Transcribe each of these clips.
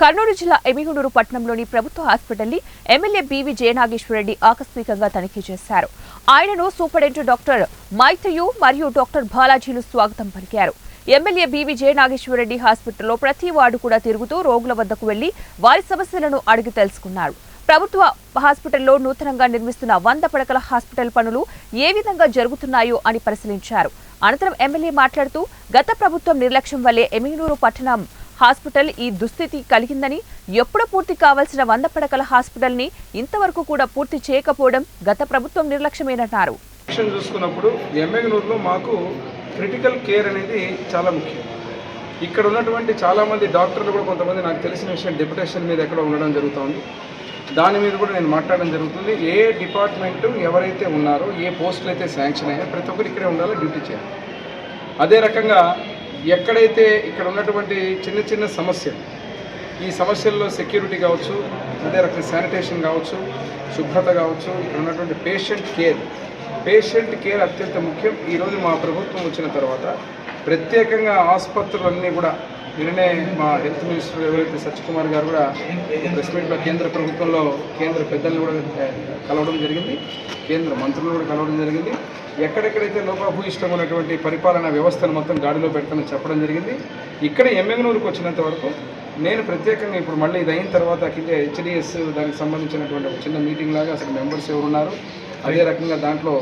కర్నూలు జిల్లా ఎమిగనూరు పట్టణంలోని ప్రభుత్వ హాస్పిటల్ని ఎమ్మెల్యే బీవీ జయనాగేశ్వరరెడ్డి ఆకస్మికంగా తనిఖీ చేశారు. ఆయనను సూపరింటెండెంట్ డాక్టర్ మైత్రియు మరియు డాక్టర్ బాలాజీలు స్వాగతం పలికారు. ఎమ్మెల్యే బీవీ జయనాగేశ్వరరెడ్డి హాస్పిటల్లో ప్రతి వార్డు కూడా తిరుగుతూ రోగుల వద్దకు వెళ్ళి వారి సమస్యలను అడిగి తెలుసుకున్నారు. ప్రభుత్వ హాస్పిటల్లో నూతనంగా నిర్మిస్తున్న వంద పడకల హాస్పిటల్ పనులు ఏ విధంగా జరుగుతున్నాయో అని పరిశీలించారు. అనంతరం ఎమ్మెల్యే మాట్లాడుతూ గత ప్రభుత్వం నిర్లక్ష్యం వల్లే ఎమిగనూరు పట్టణం హాస్పిటల్ ఈ దుస్థితి కలిగిందని ఎప్పుడు పూర్తి కావాల్సిన వంద పడకల హాస్పిటల్ని ఇంతవరకు కూడా పూర్తి చేయకపోవడం గత ప్రభుత్వం నిర్లక్ష్యమేనన్నారు. చూసుకున్నప్పుడు ఎమ్మెగనూరులో మాకు క్రిటికల్ కేర్ అనేది చాలా ముఖ్యం. ఇక్కడ ఉన్నటువంటి చాలామంది డాక్టర్లు కూడా కొంతమంది నాకు తెలిసిన విషయం డిప్యుటేషన్ మీద ఎక్కడ ఉండడం జరుగుతుంది. దాని మీద కూడా నేను మాట్లాడడం జరుగుతుంది. ఏ డిపార్ట్మెంట్ ఎవరైతే ఉన్నారో ఏ పోస్టులు అయితే శాంక్షన్ అయ్యాయో ప్రతి ఒక్కరు ఇక్కడే ఉండాలో డ్యూటీ చేయాలి. అదే రకంగా ఎక్కడైతే ఇక్కడ ఉన్నటువంటి చిన్న చిన్న సమస్యలు ఈ సమస్యల్లో సెక్యూరిటీ కావచ్చు అదే రకంగా శానిటేషన్ కావచ్చు శుభ్రత కావచ్చు ఇక్కడ ఉన్నటువంటి పేషెంట్ కేర్ పేషెంట్ కేర్ అత్యంత ముఖ్యం. ఈరోజు మా ప్రభుత్వం వచ్చిన తర్వాత ప్రత్యేకంగా ఆసుపత్రులన్నీ కూడా నిన్ననే మా హెల్త్ మినిస్టర్ ఎవరైతే సత్యకుమార్ గారు కూడా ప్రెస్ మీట్లో కేంద్ర ప్రభుత్వంలో కేంద్ర పెద్దలను కూడా కలవడం జరిగింది. కేంద్ర మంత్రులను కూడా కలవడం జరిగింది. ఎక్కడెక్కడైతే లోపభూయిష్టమైనటువంటి పరిపాలనా వ్యవస్థను మొత్తం గాడిలో పెడతానని చెప్పడం జరిగింది. ఇక్కడ ఎమ్మెగనూరుకు వచ్చినంత వరకు నేను ప్రత్యేకంగా ఇప్పుడు మళ్ళీ ఇది అయిన తర్వాత కింద హెచ్డిఎస్ దానికి సంబంధించినటువంటి ఒక చిన్న మీటింగ్ లాగా అసలు మెంబర్స్ ఎవరున్నారు? అదే రకంగా దాంట్లో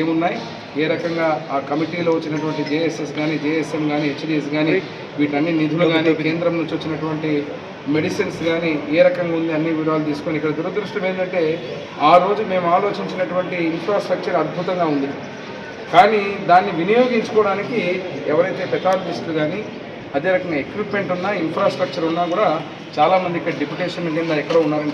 ఏమున్నాయి? ఏ రకంగా ఆ కమిటీలో వచ్చినటువంటి జేఎస్ఎస్ కానీ జేఎస్ఎం కానీ హెచ్డిఎస్ కానీ వీటన్ని నిధులు కానీ కేంద్రం నుంచి వచ్చినటువంటి మెడిసిన్స్ కానీ ఏ రకంగా ఉంది అన్ని వివరాలు తీసుకొని ఇక్కడ దురదృష్టం ఏంటంటే ఆ రోజు మేము ఆలోచించినటువంటి ఇన్ఫ్రాస్ట్రక్చర్ అద్భుతంగా ఉంది. కానీ దాన్ని వినియోగించుకోవడానికి ఎవరైతే పెథాలజిస్టులు కానీ అదే రకంగా ఎక్విప్మెంట్ ఉన్నా ఇన్ఫ్రాస్ట్రక్చర్ ఉన్నా కూడా చాలామంది ఇక్కడ డిప్యుటేషన్ కింద ఎక్కడో ఉన్నారని